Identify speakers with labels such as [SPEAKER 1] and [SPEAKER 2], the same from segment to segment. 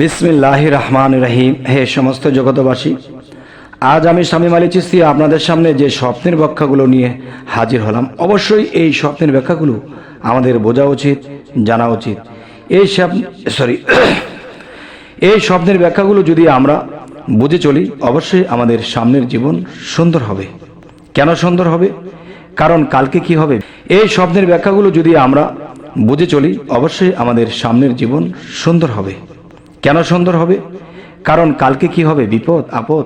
[SPEAKER 1] বিসমিল্লাহ রহমান রহিম। হে সমস্ত জগতবাসী আজ আমি স্বামী মালি চিস্তি আপনাদের সামনে যে স্বপ্নের ব্যাখ্যাগুলো নিয়ে হাজির হলাম, অবশ্যই এই স্বপ্নের ব্যাখ্যাগুলো আমাদের বোঝা উচিত, জানা উচিত। এই সরি এই স্বপ্নের ব্যাখ্যাগুলো যদি আমরা বুঝে চলি, অবশ্যই আমাদের সামনের জীবন সুন্দর হবে। কেন সুন্দর হবে? কারণ কালকে কি হবে? এই স্বপ্নের ব্যাখ্যাগুলো যদি আমরা বুঝে চলি, অবশ্যই আমাদের সামনের জীবন সুন্দর হবে। কেন সুন্দর হবে? কারণ কালকে কি হবে? বিপদ, আপদ?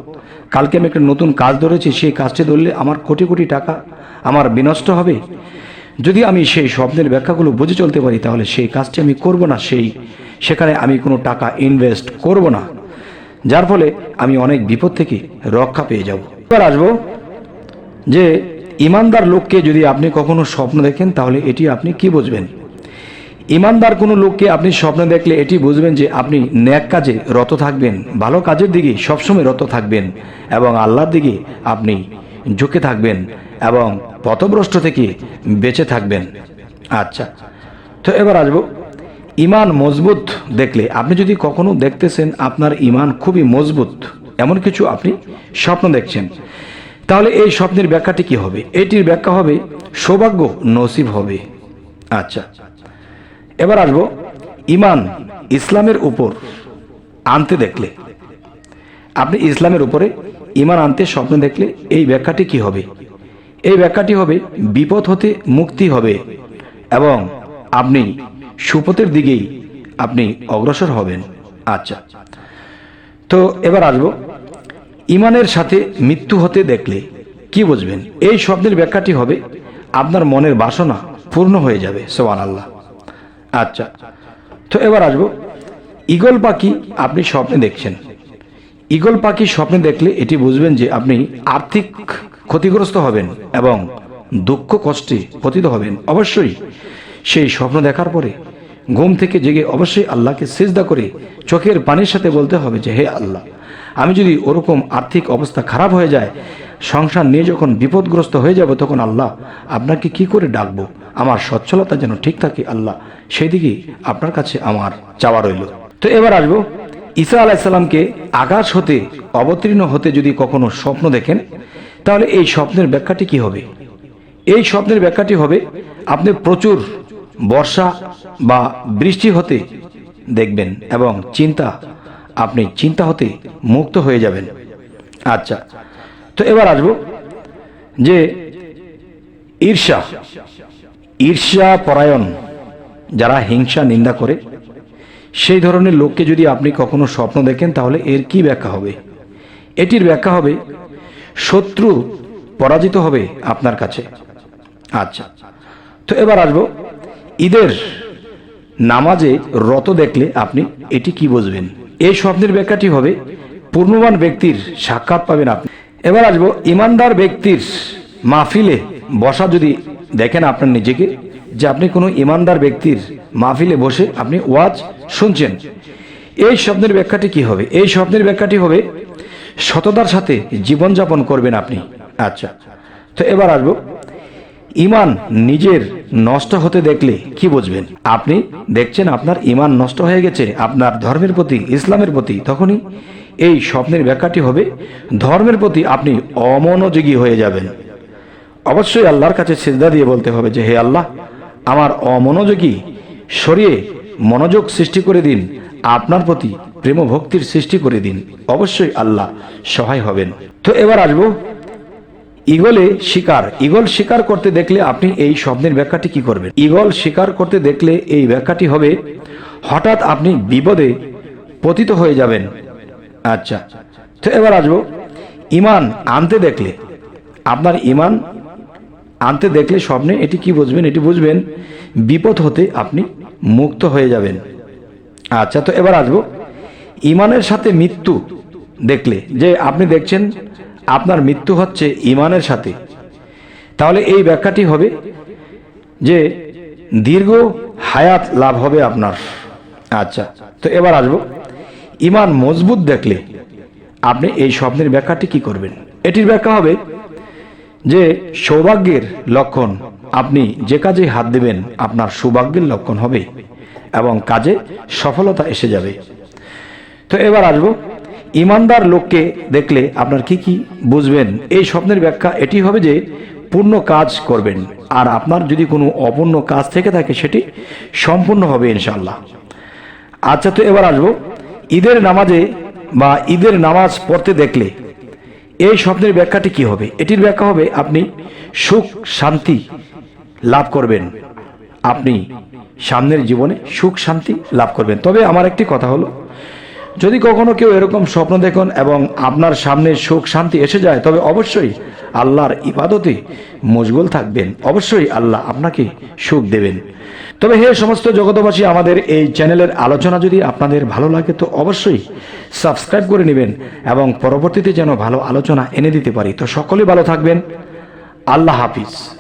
[SPEAKER 1] কালকে আমি একটা নতুন কাজ ধরেছি, সেই কাজটি ধরলে আমার কোটি কোটি টাকা আমার বিনষ্ট হবে? যদি আমি সেই স্বপ্নের ব্যাখ্যাগুলো বুঝে চলতে পারি, তাহলে সেই কাজটি আমি করব না, সেই সেখানে আমি কোনো টাকা ইনভেস্ট করব না। যার ফলে আমি অনেক বিপদ থেকে রক্ষা পেয়ে যাব। এবার আসব যে, ইমানদার লোককে যদি আপনি কখনো স্বপ্ন দেখেন, তাহলে এটি আপনি কি বুঝবেন? ইমানদার কোনো লোককে আপনি স্বপ্ন দেখলে এটি বুঝবেন যে আপনি ন্যাক কাজে রত থাকবেন, ভালো কাজের দিকে সবসময় রত থাকবেন এবং আল্লাহর দিকে আপনি ঝুঁকে থাকবেন এবং পথভ্রষ্ট থেকে বেঁচে থাকবেন। আচ্ছা তো এবার আসব। ইমান মজবুত দেখলে আপনি যদি কখনো দেখতেছেন আপনার ইমান খুবই মজবুত, এমন কিছু আপনি স্বপ্ন দেখছেন, তাহলে এই স্বপ্নের ব্যাখ্যাটি কি হবে? এটির ব্যাখ্যা হবে সৌভাগ্য নসিব হবে। আচ্ছা এবার আসব ইমান, ইসলামের উপর আনতে দেখলে। আপনি ইসলামের উপরে ইমান আনতে স্বপ্ন দেখলে এই ব্যাখ্যাটি কি হবে? এই ব্যাখ্যাটি হবে বিপদ হতে মুক্তি হবে এবং আপনি সুপথের দিকেই আপনি অগ্রসর হবেন। আচ্ছা তো এবার আসব ইমানের সাথে মৃত্যু হতে দেখলে কি বুঝবেন? এই শব্দের ব্যাখ্যাটি হবে আপনার মনের বাসনা পূর্ণ হয়ে যাবে সোয়ান আল্লাহ আচ্ছা। তো এবার আসব। ইগল পাখি আপনি স্বপ্নে দেখছেন। ইগল পাখি স্বপ্নে দেখলে এটি বুঝবেন যে আপনি আর্থিক ক্ষতিগ্রস্ত হবেন এবং দুঃখ কষ্টে পতিত হবেন। অবশ্যই সেই স্বপ্ন দেখার পরে ঘুম থেকে জেগে অবশ্যই আল্লাহকে সেজদা করে চোখের পানির সাথে বলতে হবে যে, হে আল্লাহ, আমি যদি ওরকম আর্থিক অবস্থা খারাপ হয়ে যায়, সংসার নিয়ে যখন বিপদগ্রস্ত হয়ে যাব, তখন আল্লাহ আপনাকে কি করে ডাকবো? আমার সচ্ছলতা যেন ঠিক থাকে, আল্লাহ সেই দিকে আপনার কাছে আমার চাওয়া রইল। তো এবার আসব। ঈসা আলাইসাল্লামকে আকাশ হতে, অবতীর্ণ হতে যদি কখনো স্বপ্ন দেখেন, তাহলে এই স্বপ্নের ব্যাখ্যাটি কি হবে? এই স্বপ্নের ব্যাখ্যাটি হবে, আপনি প্রচুর বর্ষা বা বৃষ্টি হতে দেখবেন এবং চিন্তা, আপনি চিন্তা হতে মুক্ত হয়ে যাবেন। আচ্ছা তো এবার আসব যে ঈর্ষা ঈর্ষা পরায়ণ যারা হিংসা, নিন্দা করে, সেই ধরনের লোককে যদি আপনি কখনো স্বপ্ন দেখেন, তাহলে এর কি ব্যাখ্যা হবে? এটির ব্যাখ্যা হবে, শত্রু পরাজিত হবে আপনার কাছে। আচ্ছা তো এবার আসব, ঈদের নামাজে রত দেখলে আপনি এটি কি বুঝবেন? এই স্বপ্নের ব্যাখ্যাটি হবে, পূর্ণবান ব্যক্তির সাক্ষাৎ পাবেন আপনি। এবার আসব, ইমানদার ব্যক্তির মাহফিলে বসা যদি দেখেন আপনার নিজেকে যে আপনি কোনো ইমানদার ব্যক্তির মাহফিলে বসে আপনি ওয়াজ শুনছেন। এই স্বপ্নের ব্যাখ্যাটি কি হবে? এই স্বপ্নের ব্যাখ্যাটি হবে, সততার সাথে জীবনযাপন করবেন আপনি। আচ্ছা তো এবার আসব। ইমান নিজের নষ্ট হতে দেখলে কি বুঝবেন? আপনি দেখছেন আপনার ইমান নষ্ট হয়ে গেছে, আপনার ধর্মের প্রতি, ইসলামের প্রতি, তখনই এই স্বপ্নের ব্যাখ্যাটি হবে, ধর্মের প্রতি আপনি অমনোযোগী হয়ে যাবেন। অবশ্যই আল্লাহর কাছে সিজদা দিয়ে বলতে হবে যে, হে আল্লাহ, আমার অমনোযোগী সরিয়ে মনোযোগ সৃষ্টি করে দিন, আপনার প্রতি প্রেম ভক্তির সৃষ্টি করে দিন, অবশ্যই আল্লাহ সহায় হবেন। তো এবার আসব ইগলে শিকার। ইগল শিকার করতে দেখলে আপনি এই স্বপ্নের ব্যাখ্যাটি কি করবেন? ইগল শিকার করতে দেখলে এই ব্যাখ্যাটি হবে, হঠাৎ আপনি বিপদে পতিত হয়ে যাবেন। আচ্ছা তো এবার আসব ইমান আনতে দেখলে, আপনার ইমান আনতে দেখলে স্বপ্নে এটি কি বুঝবেন, এটি বুঝবেন, বিপদ হতে আপনি মুক্ত হয়ে যাবেন। আচ্ছা তো এবার আসব। ইমানের সাথে মৃত্যু দেখলে, যে আপনি দেখছেন আপনার মৃত্যু হচ্ছে ইমানের সাথে। তাহলে এই ব্যাখ্যাটি হবে যে দীর্ঘ হায়াত লাভ হবে আপনার। আচ্ছা তো এবার আসব। ইমান মজবুত দেখলে আপনি এই স্বপ্নের ব্যাখ্যাটি কি করবেন? এটির ব্যাখ্যা হবে যে সৌভাগ্যের লক্ষণ আপনি যে কাজে হাত দেবেন, আপনার সৌভাগ্যের লক্ষণ হবে এবং কাজে সফলতা এসে যাবে। তো এবার আসব। ইমানদার লোককে দেখলে আপনার কি কি বুঝবেন? এই স্বপ্নের ব্যাখ্যা এটি হবে যে পূর্ণ কাজ করবেন। আর আপনার যদি কোনো অপূর্ণ কাজ থেকে থাকে, সেটি সম্পূর্ণ হবে ইনশাল্লাহ আচ্ছা তো এবার আসব। ঈদের নামাজে বা ঈদের নামাজ পড়তে দেখলে এই স্বপ্নের ব্যাখ্যাটি কি হবে? এটির ব্যাখ্যা হবে, আপনি সুখ, শান্তি লাভ করবেন। আপনি সামনের জীবনে সুখ, শান্তি লাভ করবেন। তবে আমার একটি কথা হলো যদি কখনো কেউ এরকম স্বপ্ন দেখুন এবং আপনার সামনে সুখ, শান্তি এসে যায়, তবে অবশ্যই আল্লাহর ইবাদতে মশগুল থাকবেন। অবশ্যই আল্লাহ আপনাকে সুখ দেবেন। তবে হে সমস্ত জগতবাসী আমাদের এই চ্যানেলের আলোচনা যদি আপনাদের ভালো লাগে, তো অবশ্যই সাবস্ক্রাইব করে নেবেন এবং পরবর্তীতে যেন ভালো আলোচনা এনে দিতে পারি। তো সকলে ভালো থাকবেন। আল্লাহ হাফিজ।